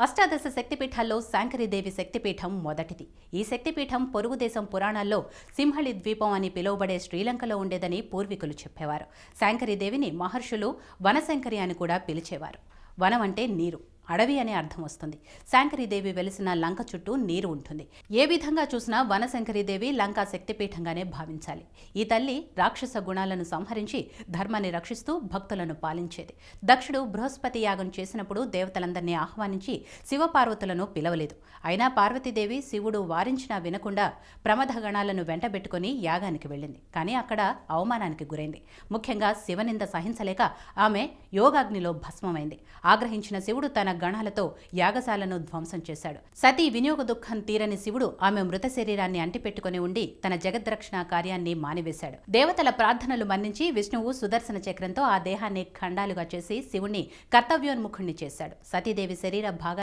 అష్టాదశ శక్తిపీఠాల్లో శాంకరీదేవి శక్తిపీఠం మొదటిది. ఈ శక్తిపీఠం పొరుగు దేశం పురాణాల్లో సింహళి ద్వీపం అని పిలువబడే శ్రీలంకలో ఉండేదని పూర్వీకులు చెప్పేవారు. శాంకరీదేవిని మహర్షులు వనశంకరి అని కూడా పిలిచేవారు. వనం అంటే నీరు. అడవి అనే అర్థం వస్తుంది. శాంకరీదేవి వెలిసిన లంక చుట్టూ నీరు ఉంటుంది. ఏ విధంగా చూసినా వనశంకరీదేవి లంకా శక్తిపీఠంగానే భావించాలి. ఈ తల్లి రాక్షస గుణాలను సంహరించి ధర్మాన్ని రక్షిస్తూ భక్తులను పాలించేది. దక్షుడు బృహస్పతి యాగం చేసినప్పుడు దేవతలందరినీ ఆహ్వానించి శివపార్వతులను పిలవలేదు. అయినా పార్వతీదేవి శివుడు వారించినా వినకుండా ప్రమథ గణాలను వెంటబెట్టుకుని యాగానికి వెళ్ళింది. కానీ అక్కడ అవమానానికి గురైంది. ముఖ్యంగా శివనింద సహించలేక ఆమె యోగాగ్నిలో భస్మమైంది. ఆగ్రహించిన శివుడు తన గణాలతో యాగశాలను ధ్వంసం చేశాడు. సతీ వినియోగ దుఃఖం తీరని శివుడు ఆమె మృత శరీరాన్ని అంటిపెట్టుకుని ఉండి తన జగద్రక్షణ కార్యాన్ని మానివేశాడు. దేవతల ప్రార్థనలు మన్నించి విష్ణువు సుదర్శన చక్రంతో ఆ దేహాన్ని ఖండాలుగా చేసి శివుణ్ణి కర్తవ్యోన్ముఖుణ్ణి చేశాడు. సతీదేవి శరీర భాగ